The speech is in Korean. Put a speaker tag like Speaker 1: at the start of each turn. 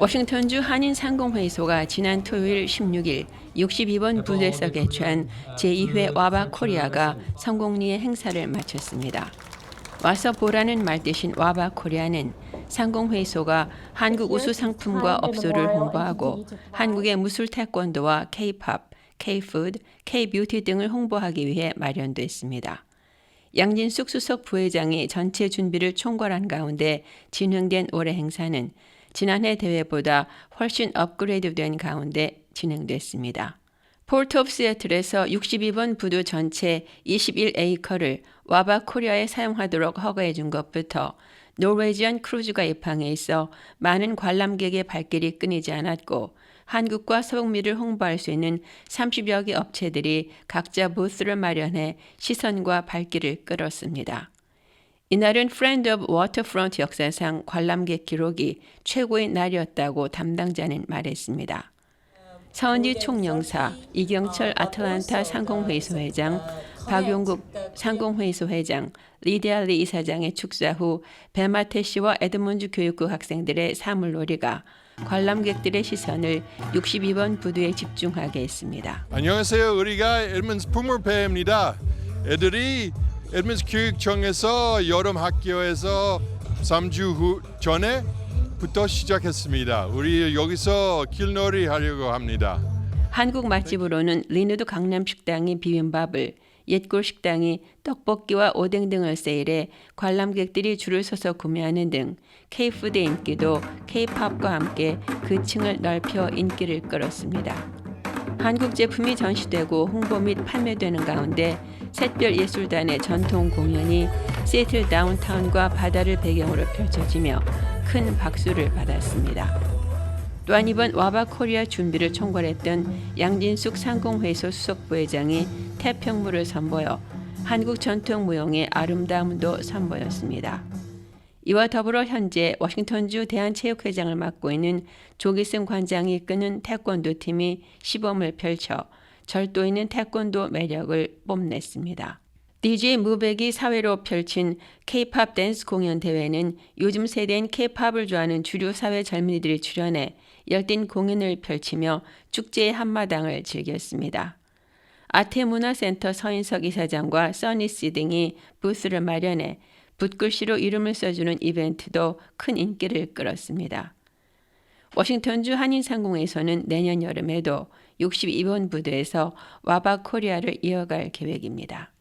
Speaker 1: 워싱턴주 한인상공회의소가 지난 토요일 16일 62번 부대에서 개최한 제2회 와바 코리아가 성공리의 행사를 마쳤습니다. 와서 보라는 말 대신 와바 코리아는 상공회의소가 한국 우수 상품과 업소를 홍보하고 한국의 무술 태권도와 K-팝, K-푸드, K-뷰티 등을 홍보하기 위해 마련됐습니다. 양진숙 수석 부회장이 전체 준비를 총괄한 가운데 진행된 올해 행사는 지난해 대회보다 훨씬 업그레이드된 가운데 진행됐습니다. 포트 오브 시애틀에서 62번 부두 전체 21에이커를 와바 코리아에 사용하도록 허가해 준 것부터 노르웨지안 크루즈가 입항해 있어 많은 관람객의 발길이 끊이지 않았고 한국과 서북미를 홍보할 수 있는 30여 개 업체들이 각자 부스를 마련해 시선과 발길을 끌었습니다. 이날은 프렌드 오브 워터프런트 역사상 관람객 기록이 최고의 날이었다고 담당자는 말했습니다. 서은지 총영사, 이경철 아틀란타 상공회의소 회장, 박용국 상공회의소 회장, 리디아 리 이사장의 축사 후 베마테 씨와 에드문즈 교육부 학생들의 사물놀이가 관람객들의 시선을 62번 부두에 집중하게 했습니다.
Speaker 2: 안녕하세요. 우리가 에드먼스 부모배입니다. 애들이 에드먼스 교육청에서 여름 학교에서 3주 후 전에 부터 시작했습니다. 우리 여기서 길놀이 하려고 합니다.
Speaker 1: 한국 맛집으로는 리누드 강남 식당이 비빔밥을 옛골 식당이 떡볶이와 오뎅 등을 세일해 관람객들이 줄을 서서 구매하는 등 K-푸드의 인기도 K-팝과 함께 그 층을 넓혀 인기를 끌었습니다. 한국 제품이 전시되고 홍보 및 판매되는 가운데 샛별 예술단의 전통 공연이 시애틀 다운타운과 바다를 배경으로 펼쳐지며 큰 박수를 받았습니다. 또한 이번 와바 코리아 준비를 총괄했던 양진숙 상공회의소 수석 부회장이 태평무를 선보여 한국 전통 무용의 아름다움도 선보였습니다. 이와 더불어 현재 워싱턴주 대한체육회장을 맡고 있는 조기승 관장이 이끄는 태권도 팀이 시범을 펼쳐 절도 있는 태권도 매력을 뽐냈습니다. DJ 무백이 사회로 펼친 K-팝 댄스 공연 대회는 요즘 세대인 K-팝을 좋아하는 주류 사회 젊은이들이 출연해 열띤 공연을 펼치며 축제의 한마당을 즐겼습니다. 아태문화센터 서인석 이사장과 써니씨 등이 부스를 마련해 붓글씨로 이름을 써주는 이벤트도 큰 인기를 끌었습니다. 워싱턴주 한인상공에서는 내년 여름에도 62번 부두에서 와바 코리아를 이어갈 계획입니다.